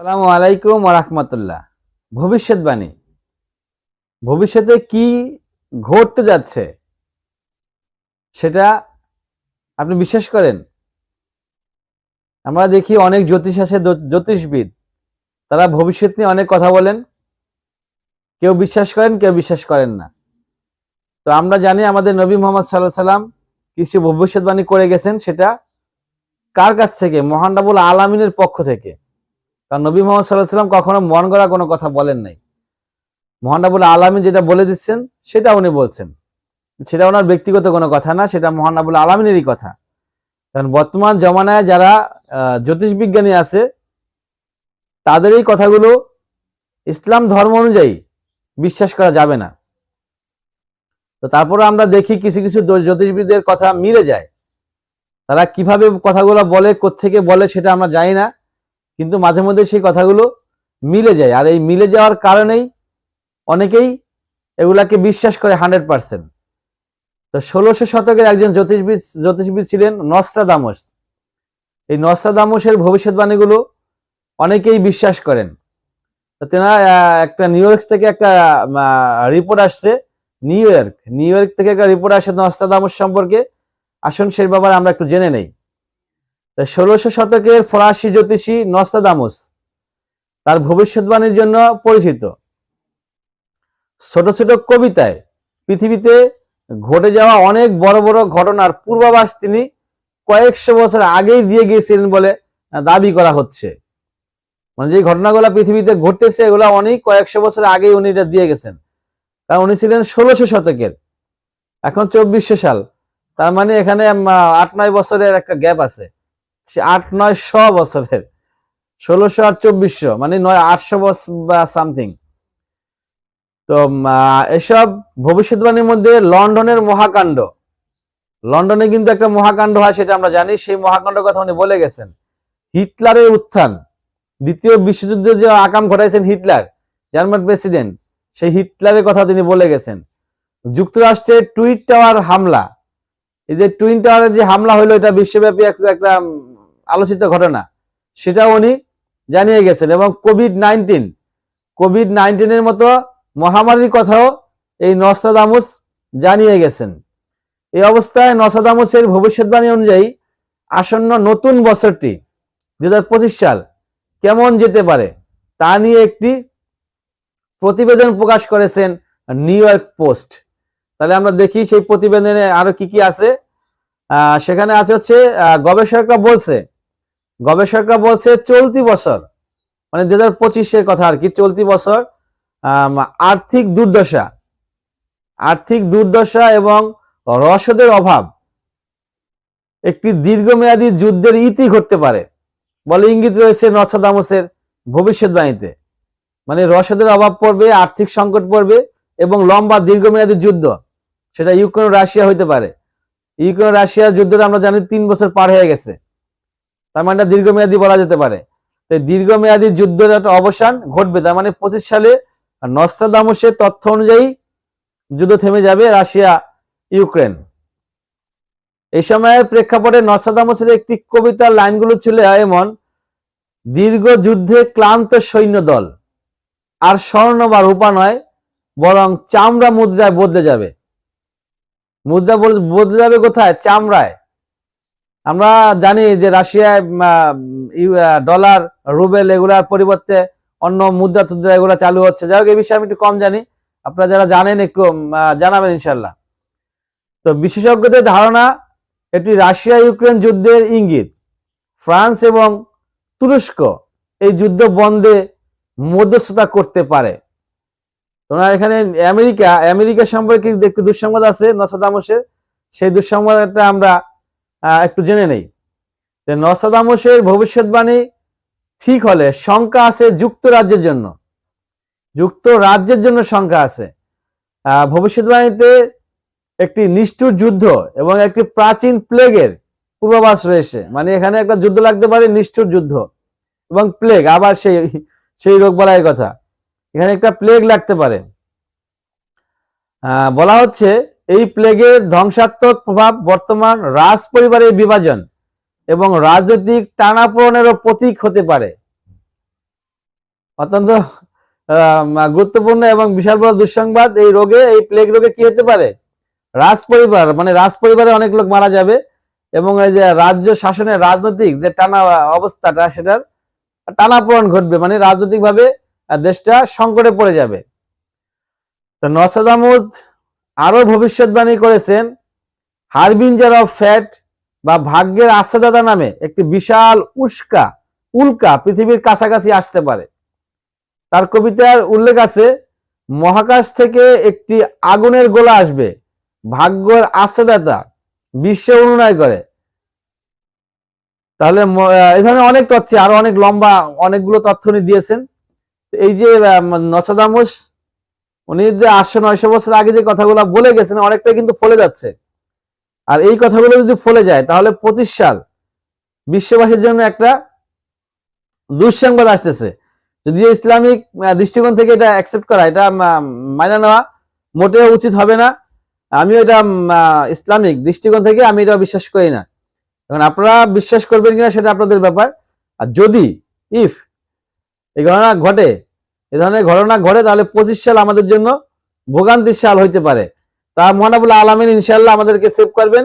আসসালামু আলাইকুম রাহমাতুল্লাহ। ভবিষ্যৎবাণী। ভবিষ্যতে কি ঘটতে যাচ্ছে সেটা আপনি বিশ্বাস করেন? আমরা দেখি অনেক জ্যোতিষ আছে জ্যোতিষবিদ। তারা ভবিষ্যৎ নিয়ে অনেক কথা বলেন। কেউ বিশ্বাস করেন, কেউ বিশ্বাস করেন না। তো আমরা জানি আমাদের নবী মোহাম্মদ সাল্লাহ সাল্লাম কিছু ভবিষ্যৎবাণী করে গেছেন সেটা কার কাছ থেকে? মহান রাবুল আলমিনের পক্ষ থেকে। কারণ নবী মোহাম্মদ সাল্লাহ সাল্লাম কখনো মন গড়া কোনো কথা বলেন নাই। মহানাবুল আলমী যেটা বলে দিচ্ছেন, সেটা উনি বলছেন। সেটা ওনার ব্যক্তিগত কোনো কথা না, সেটা মহানাবুল আলমিনেরই কথা। কারণ বর্তমান জমানায় যারা জ্যোতিষবিজ্ঞানী আছে, তাদের এই কথাগুলো ইসলাম ধর্ম অনুযায়ী বিশ্বাস করা যাবে না। তো তারপরে আমরা দেখি কিছু কিছু জ্যোতিষবিদদের কথা মিলে যায়। তারা কীভাবে কথাগুলো বলে, কোত্থেকে বলে সেটা আমরা জানি না। কিন্তু মাঝে মধ্যে সেই কথাগুলো মিলে যায়। আর এই মিলে যাওয়ার কারণেই অনেকেই এগুলাকে বিশ্বাস করে হান্ড্রেড পার্সেন্ট। তো ষোলোশো শতকের একজন জ্যোতিষবিদ জ্যোতিষবিদ ছিলেন নস্ত্রাদামস এই নস্ত্রাদামসের ভবিষ্যৎবাণীগুলো অনেকেই বিশ্বাস করেন। তো তেনারা একটা নিউ ইয়র্ক থেকে একটা রিপোর্ট আসছে। নিউ ইয়র্ক নিউ ইয়র্ক থেকে একটা রিপোর্ট আসছে নস্ত্রাদামস সম্পর্কে। আসুন সেই ব্যাপারে আমরা একটু জেনে নেই। ষোলোশো শতকের ফরাসি জ্যোতিষী নস্তাদামুস তার ভবিষ্যৎবাণীর জন্য পরিচিত। ছোট ছোট কবিতায় পৃথিবীতে ঘটে যাওয়া অনেক বড় বড় ঘটনার পূর্বাভাস তিনি কয়েকশো বছর আগেই দিয়ে গিয়েছিলেন বলে দাবি করা হচ্ছে। মানে যে ঘটনাগুলো পৃথিবীতে ঘটতেছে, এগুলো অনেক কয়েকশো বছর আগেই উনি এটা দিয়ে গেছেন। কারণ উনি ছিলেন ষোলোশো শতকের। এখন চব্বিশশো সাল। তার মানে এখানে আট নয় বছরের একটা গ্যাপ আছে। আট, নয়, শ বছরের। ষোলোশো আর চব্বিশশো মানে নয়, আটশো বছর বা সামথিং তো এসব ভবিষ্যৎবাণীর মধ্যে লন্ডনের মহাকাণ্ড। লন্ডনে কিন্তু একটা মহাকাণ্ড হয়, সেটা আমরা জানি। সেই মহাকাণ্ড কথা উনি বলে গেছেন। হিটলারের উত্থান। দ্বিতীয় বিশ্বযুদ্ধে যে আকাম ঘটাইছেন হিটলার, জার্মান প্রেসিডেন্ট, সেই হিটলারের কথা তিনি বলে গেছেন। যুক্তরাষ্ট্রের টুইট টাওয়ার হামলা। এই যে টুইন টাওয়ারের যে হামলা হলো এটা বিশ্বব্যাপী একটা আলোচিত ঘটনা। সেটা উনি জানিয়ে গেছেন এবং কোভিড নাইন্টিন কোভিড নাইন্টিনের মতো মহামারীর কথাও এই নস্তাদামুস জানিয়ে গেছেন। এই অবস্থায় নসাদামুসের ভবিষ্যৎবাণী অনুযায়ী আসন্ন নতুন বছরটি দু হাজার পঁচিশ সাল কেমন যেতে পারে তা নিয়ে একটি প্রতিবেদন প্রকাশ করেছেন নিউ ইয়র্ক পোস্ট। তাহলে আমরা দেখি সেই প্রতিবেদনে আরও কি কি আছে। সেখানে আছে হচ্ছে গবেষকরা বলছে গবেষকরা বলছে চলতি বছর মানে দুই হাজার পঁচিশের কথা আর কি, চলতি বছর আর্থিক দুর্দশা আর্থিক দুর্দশা এবং রসদের অভাব একটি দীর্ঘমেয়াদী যুদ্ধের ইতি ঘটতে পারে। বলে ইঙ্গিত রয়েছে নসাদামসের ভবিষ্যৎবাণীতে। মানে রসদের অভাব পড়বে, আর্থিক সংকট পড়বে এবং লম্বা দীর্ঘমেয়াদী যুদ্ধ, সেটা ইউক্রেন রাশিয়া হইতে পারে। ইউক্রেন রাশিয়ার যুদ্ধটা আমরা জানি তিন বছর পার হয়ে গেছে। তার মানে এটা দীর্ঘমেয়াদী বলা যেতে পারে। তো এই দীর্ঘমেয়াদী যুদ্ধের একটা অবসান ঘটবে, তার মানে পঁচিশ সালে নস্তাদামসের তথ্য অনুযায়ী যুদ্ধ থেমে যাবে রাশিয়া, ইউক্রেন। এই সময়ের প্রেক্ষাপটে নস্তাদামসের একটি কবিতার লাইনগুলো ছিল এমন, দীর্ঘ যুদ্ধে ক্লান্ত সৈন্য দল আর স্বর্ণ বা রূপা নয়, বরং চামড়া মুদ্রায় বদলে যাবে। মুদ্রা বদলে যাবে কোথায়? চামড়ায়। আমরা জানি যে রাশিয়ায় ডলার, রুবেল এগুলার পরিবর্তে অন্য মুদ্রা টুদ্রা এগুলো চালু হচ্ছে। যাই হোক, এই বিষয়ে আমি একটু কম জানি। আপনারা যারা জানেন একটু জানাবেন ইনশাল্লাহ তো বিশেষজ্ঞদের ধারণা, এটি রাশিয়া ইউক্রেন যুদ্ধের ইঙ্গিত। ফ্রান্স এবং তুরস্ক এই যুদ্ধ বন্ধে মধ্যস্থতা করতে পারে। তোমরা এখানে আমেরিকা আমেরিকা সম্পর্কে একটু দুঃসংবাদ আছে নসাদামসের সেই দুঃসংবাদটা আমরা একটু জেনে নেই। নসাদামসের ভবিষ্যৎবাণী ঠিক হলে শঙ্কা আছে যুক্তরাজ্যের জন্য। যুক্তরাজ্যের জন্য শঙ্কা আছে। ভবিষ্যৎবাণীতে একটি নিষ্ঠুর যুদ্ধ এবং একটি প্রাচীন প্লেগের পূর্বাভাস রয়েছে। মানে এখানে একটা যুদ্ধ লাগতে পারে, নিষ্ঠুর যুদ্ধ এবং প্লেগ, আবার সেই সেই রোগ বলার কথা। এখানে একটা প্লেগ লাগতে পারে। বলা হচ্ছে এই প্লেগের ধ্বংসাত্মক প্রভাব বর্তমান রাজ পরিবারের বিভাজন এবং রাজনৈতিক টানাপোড়েনেরও প্রতীক হতে পারে। অত্যন্ত গুরুত্বপূর্ণ এবং বিশাল বড় দুঃসংবাদ, এই রোগে, এই প্লেগ রোগে কি হতে পারে? রাজ পরিবার মানে রাজ পরিবারে অনেক লোক মারা যাবে এবং এই যে রাজ্য শাসনের রাজনৈতিক যে টানা অবস্থাটা, সেটার টানাপোড়ন ঘটবে মানে রাজনৈতিক ভাবে দেশটা সংকটে পড়ে যাবে। তো নসাদামুদ আরও ভবিষ্যৎবাণী করেছেন হারবিঞ্জার অফ ফ্যাট বা ভাগ্যের আশ্রদাতা নামে একটি বিশাল উস্কা, উল্কা পৃথিবীর কাছাকাছি আসতে পারে। তার কবিতার উল্লেখ আছে, মহাকাশ থেকে একটি আগুনের গোলা আসবে, ভাগ্যের আশ্রদাতা বিশ্ব অনুনয় করে। তাহলে এই ধরনের অনেক তথ্য, আরও অনেক লম্বা অনেকগুলো তথ্য উনি দিয়েছেন। এই যে নসাদামুস উনি যে আটশো, নয়শো বছর আগে যে কথাগুলো বলে গেছেন, অনেকটাই কিন্তু ফলে যাচ্ছে। আর এই কথাগুলো যদি ফলে যায়, তাহলে পঁচিশ সাল বিশ্ববাসীর জন্য একটা দুঃসংবাদ আসতেছে। যদিও ইসলামিক দৃষ্টিকোণ থেকে এটা অ্যাকসেপ্ট করা, এটা মানা নেওয়া মোটেও উচিত হবে না। আমি এটা ইসলামিক দৃষ্টিকোণ থেকে আমি এটা বিশ্বাস করি না। এখন আপনারা বিশ্বাস করবেন কিনা সেটা আপনাদের ব্যাপার। আর যদি ইফ এই ঘটনা ঘটে এ ধরনের ঘটনা ঘটে, তাহলে পঁচিশ সাল আমাদের জন্য ভোগান্তির সাল হইতে পারে। তা মহানাবুল আলমিন ইনশাল্লাহ আমাদেরকে সেভ করবেন।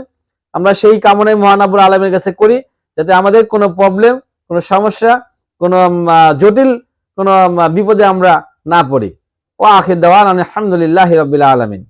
আমরা সেই কামনায় মহানাবুল আলমের কাছে করি, যাতে আমাদের কোনো প্রবলেম কোনো সমস্যা, কোনো জটিল, কোনো বিপদে আমরা না পড়ি। ও আখির দেওয়ান, আলহামদুলিল্লাহ রবিল্লা আলমিন।